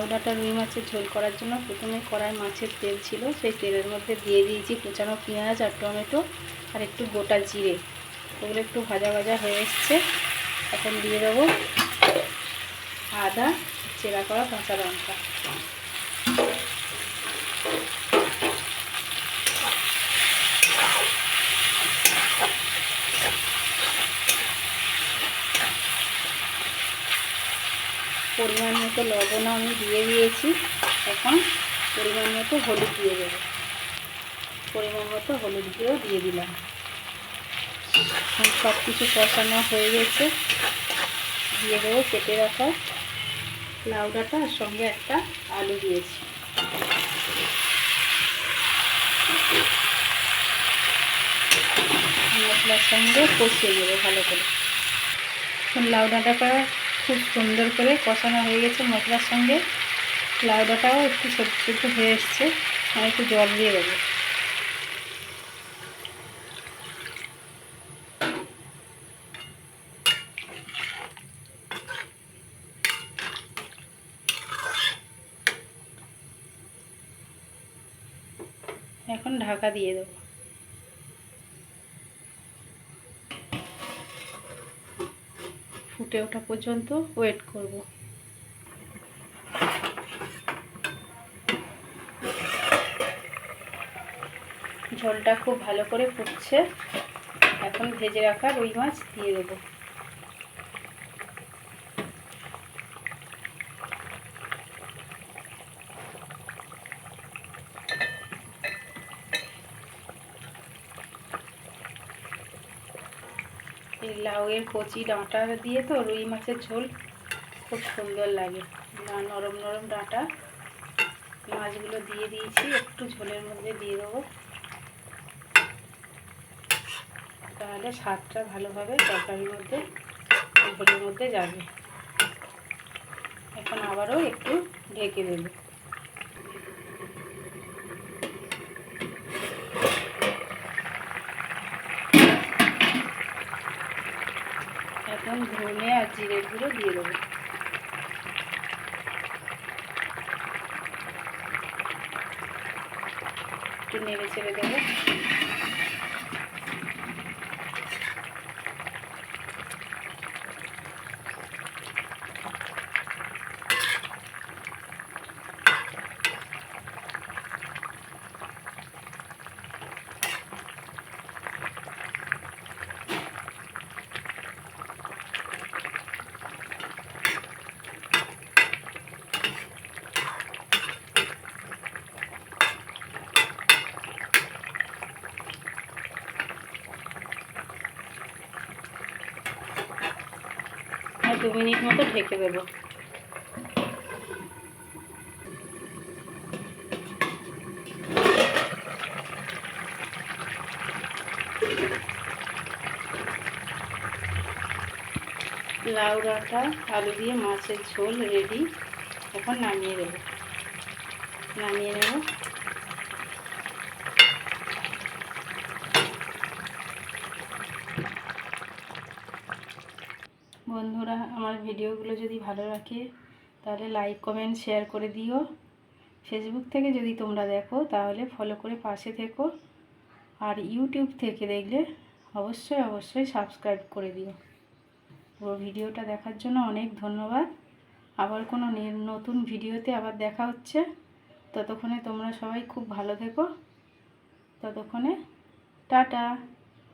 লাউডাটা রুই মাছের ঝোল করার জন্য প্রথমে কড়াই মাছের তেল ছিল, সেই তেলের মধ্যে দিয়ে দিয়েছি কুচানো পেঁয়াজ আর টমেটো আর একটু গোটা জিরে। ওগুলো একটু ভাজা ভাজা হয়ে এসছে। এখন দিয়ে দেবো আদা, চেরা করা কাঁচা লঙ্কা। পরিমাণ মতো লবণ আমি দিয়ে দিয়েছি। এখন পরিমাণ মতো হলুদ দিয়ে দেবো। পরিমাণ মতো হলুদ দিয়েও দিয়ে দিলাম। সব কিছু কষানো হয়ে গেছে। দিয়ে দেবো কেটে রাখা লাউ ডাঁটা আর সঙ্গে একটা আলু দিয়েছি। মশলার সঙ্গে কষিয়ে দেবো ভালো করে। লাউ ডাঁটাটা খুব সুন্দর করে কষানো হয়ে গেছে মশলার সঙ্গে। লাউ ডাঁটাও একটু সেদ্ধ সেদ্ধ হয়ে এসছে আমি একটু জল দিয়ে দেবো। এখন ঢাকা দিয়ে দেবো। ফুটে ওঠা পর্যন্ত ওয়েট করব। ঝোলটা খুব ভালো করে ফুটছে। এখন ভেজে রাখা রুই মাছ দিয়ে দেবো। এই লাউয়ের কচি ডাঁটা দিয়ে তো রুই মাছের ঝোল খুব সুন্দর লাগে। নরম নরম ডাঁটা। মাছগুলো দিয়ে দিয়েছি, একটু ঝোলের মধ্যে দিয়ে দেবো। তাহলে স্বাদটা ভালোভাবে তরকারির মধ্যে, ঝোলের মধ্যে যাবে। এখন আবারও একটু ঢেকে দেবো এখন আর গুঁড়ো দিয়ে দেবো। একটু নেড়ে ছেড়ে দেবো। দু মিনিট মতো ঢেকে দেবো। লাউ ডাঁটা, আলু দিয়ে মাছের ঝোল রেডি। এখন নামিয়ে দেবো। নামিয়ে নেব। বন্ধুরা, আমার ভিডিওগুলো যদি ভালো রাখে তাহলে লাইক কমেন্ট শেয়ার করে দিও। ফেসবুক থেকে যদি তোমরা দেখো, তাহলে ফলো করে পাশে থেকো। আর ইউটিউব থেকে দেখলে অবশ্যই অবশ্যই সাবস্ক্রাইব করে দিও। পুরো ভিডিওটা দেখার জন্য অনেক ধন্যবাদ। আবার কোনো নতুন ভিডিওতে আবার দেখা হচ্ছে। ততক্ষণে তোমরা সবাই খুব ভালো থেকো। ততক্ষণে টাটা।